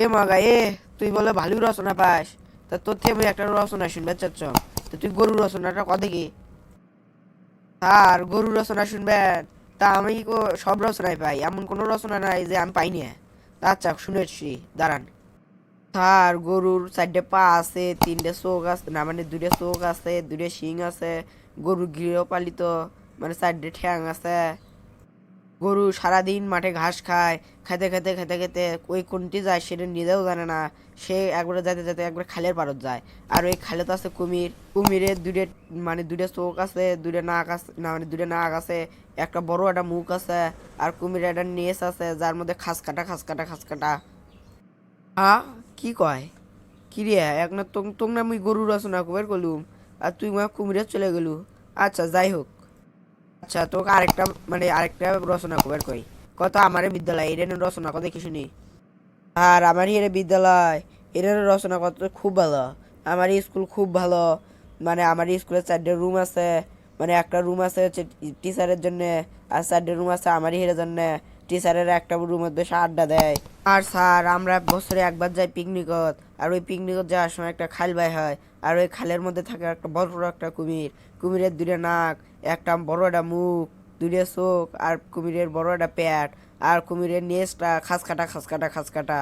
এ মাগা, এ, তুই বলে ভালো রচনা পাস। তা তোর থেকে একটা রচনা শুনবে চাচ্ছ। তো তুই গরুর রচনাটা কথা কি আর গরুর রচনা শুনবেন? তা আমি সব রচনায় পাই? এমন কোনো রচনা নাই যে আমি পাইনি আচ্ছা শুনেছি। দাঁড়ান। আর গরুর চারটে পা আছে, তিনটে চোখ আছে, না মানে দুটো চোখ আছে দুটো শিং আছে গরু গৃহপালিত মানে চারটে ঠ্যাং আছে। গরু সারাদিন মাঠে ঘাস খায়, খেতে খেতে খেতে খেতে ওই কোনটি যায় সেটা নিজেও জানে না। সে একবারে যেতে যেতে একবার খালের পারত যায়। আর ওই খালে তো আছে কুমির। কুমিরের দুটো মানে দুটো চোখ আছে দুটো নাক আছে, না মানে দুটো নাক আছে, একটা বড়, একটা মুখ আছে, আর কুমিরের একটা নেস আছে, যার মধ্যে খাস কাটা খাস কাটা খাস কাটা। আ, কি কয়? কি রে? এক না তোং তোং না মুই গরু রচনা কবার গলুম আর তুই মা কুমিরে চলে গেলু? আচ্ছা যাই হোক। আচ্ছা তোকে আরেকটা মানে আরেকটা রচনা কবার কই কত আমার বিদ্যালয়, এর রচনা কত দেখি শুনি। আর আমার এর বিদ্যালয়, এর রচনা কত খুব ভালো। আমার স্কুল খুব ভালো। মানে আমার স্কুলে চারটে রুম আছে। মানে একটা রুম আছে হচ্ছে টিচারের জন্যে, আর চারটে রুম আছে আমারই হেরের জন্য। টিচারের একটা রুমের বেশ আড্ডা দেয়। আর স্যার, আমরা বছরে একবার যাই পিকনিকত আর ওই পিকনিকত যাওয়ার সময় একটা খাল বাই হয়। আর ওই খালের মধ্যে থাকে একটা বড় বড় একটা কুমির। কুমিরের দুটো নাক, একটা বড় একটা মুখ দুটো চোখ, আর কুমিরের বড় একটা প্যাট আর কুমিরের নেজটা খাস কাটা খাস কাটা খাস কাটা